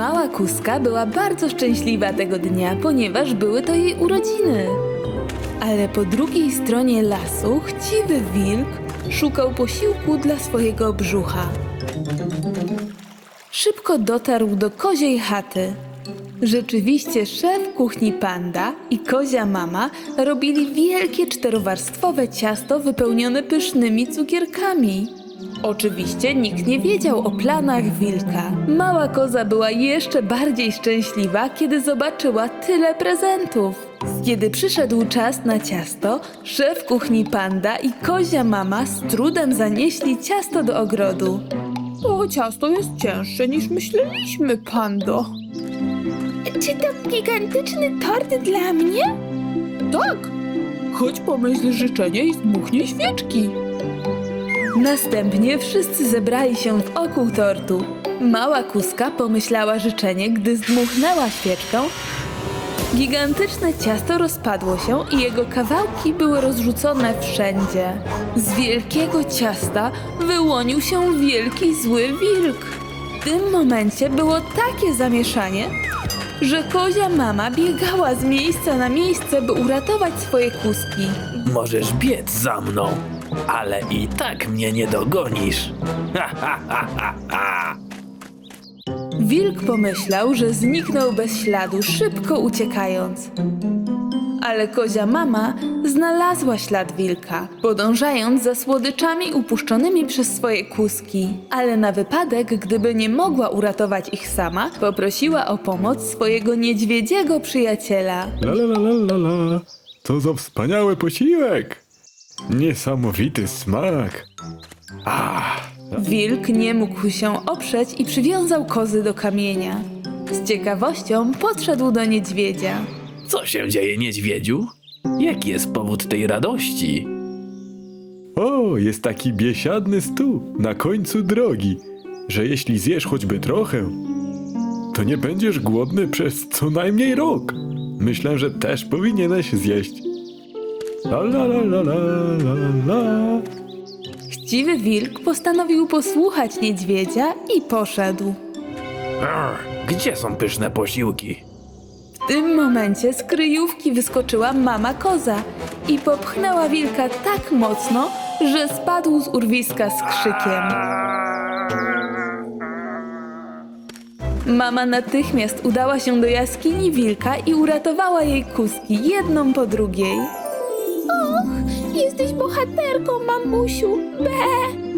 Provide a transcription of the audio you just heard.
Mała kuska była bardzo szczęśliwa tego dnia, ponieważ były to jej urodziny. Ale po drugiej stronie lasu chciwy wilk szukał posiłku dla swojego brzucha. Szybko dotarł do koziej chaty. Rzeczywiście szef kuchni panda i kozia mama robili wielkie czterowarstwowe ciasto wypełnione pysznymi cukierkami. Oczywiście nikt nie wiedział o planach wilka. Mała koza była jeszcze bardziej szczęśliwa, kiedy zobaczyła tyle prezentów. Kiedy przyszedł czas na ciasto, szef kuchni panda i kozia mama z trudem zanieśli ciasto do ogrodu. To ciasto jest cięższe niż myśleliśmy, pando. Czy to gigantyczny tort dla mnie? Tak. Chodź pomyśl życzenie i zdmuchnij świeczki. Następnie wszyscy zebrali się wokół tortu. Mała kuska pomyślała życzenie, gdy zdmuchnęła świeczkę. Gigantyczne ciasto rozpadło się i jego kawałki były rozrzucone wszędzie. Z wielkiego ciasta wyłonił się wielki zły wilk. W tym momencie było takie zamieszanie, że kozia mama biegała z miejsca na miejsce, by uratować swoje kuski. Możesz biec za mną, ale i tak mnie nie dogonisz. Ha, ha, ha, ha, ha. Wilk pomyślał, że zniknął bez śladu, szybko uciekając. Ale kozia mama znalazła ślad wilka, podążając za słodyczami upuszczonymi przez swoje kuski. Ale na wypadek, gdyby nie mogła uratować ich sama, poprosiła o pomoc swojego niedźwiedziego przyjaciela. La la la la la la. Co za wspaniały posiłek! Niesamowity smak. Ah, Wilk nie mógł się oprzeć i przywiązał kozy do kamienia. Z ciekawością podszedł do niedźwiedzia. Co się dzieje, niedźwiedziu? Jaki jest powód tej radości? o, jest taki biesiadny stół na końcu drogi, że jeśli zjesz choćby trochę, to nie będziesz głodny przez co najmniej rok. Myślę, że też powinieneś zjeść. La la la la la la la. Chciwy wilk postanowił posłuchać niedźwiedzia i poszedł. Arr, gdzie są pyszne posiłki? W tym momencie z kryjówki wyskoczyła mama koza i popchnęła wilka tak mocno, że spadł z urwiska z krzykiem. Mama natychmiast udała się do jaskini wilka i uratowała jej kuski jedną po drugiej. Och, jesteś bohaterką, mamusiu. Be!